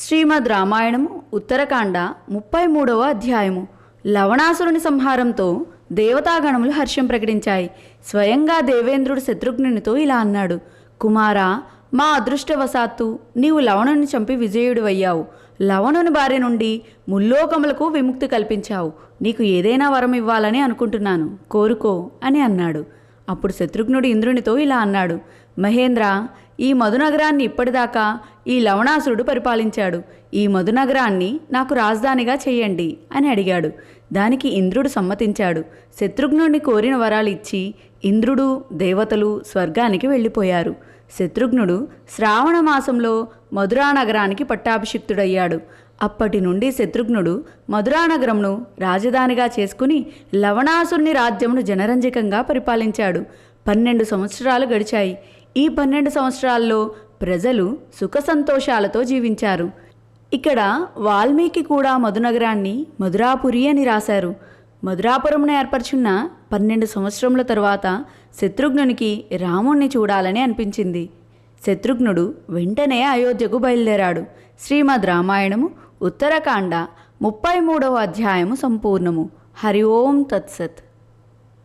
శ్రీమద్ రామాయణము ఉత్తరకాండ ముప్పై మూడవ అధ్యాయము. లవణాసురుని సంహారంతో దేవతాగణములు హర్షం ప్రకటించాయి. స్వయంగా దేవేంద్రుడు శత్రుఘ్నునితో ఇలా అన్నాడు కుమారా మా అదృష్టవశాత్తు నీవు లవణుని చంపి విజయుడివయ్యావు. లవణుని భార్య నుండి ముల్లోకములకు విముక్తి కల్పించావు. నీకు ఏదైనా వరం ఇవ్వాలని అనుకుంటున్నాను. కోరుకో అని అన్నాడు. అప్పుడు శత్రుఘ్నుడు ఇంద్రునితో ఇలా అన్నాడు మహేంద్ర ఈ మధునగరాన్ని ఇప్పటిదాకా ఈ లవణాసురుడు పరిపాలించాడు. ఈ మధునగరాన్ని నాకు రాజధానిగా చేయండి అని అడిగాడు. దానికి ఇంద్రుడు సమ్మతించాడు. శత్రుఘ్నుడిని కోరిన వరాలు ఇచ్చి ఇంద్రుడు దేవతలు స్వర్గానికి వెళ్ళిపోయారు. శత్రుఘ్నుడు శ్రావణ మాసంలో మధురా నగరానికి పట్టాభిషిక్తుడయ్యాడు. అప్పటి నుండి శత్రుఘ్నుడు మధురానగరంను రాజధానిగా చేసుకుని లవణాసుని రాజ్యమును జనరంజకంగా పరిపాలించాడు. పన్నెండు సంవత్సరాలు గడిచాయి. ఈ పన్నెండు సంవత్సరాల్లో ప్రజలు సుఖ సంతోషాలతో జీవించారు. ఇక్కడ వాల్మీకి కూడా మధునగరాన్ని మధురాపురి అని రాశారు. మధురాపురంను ఏర్పరచున్న పన్నెండు సంవత్సరముల తరువాత శత్రుఘ్నునికి రాముణ్ణి చూడాలని అనిపించింది. శత్రుఘ్నుడు వెంటనే అయోధ్యకు బయలుదేరాడు. శ్రీమద్ రామాయణము ఉత్తరకాండ ముప్పై మూడవ అధ్యాయము సంపూర్ణము. హరి ఓం తత్సత్.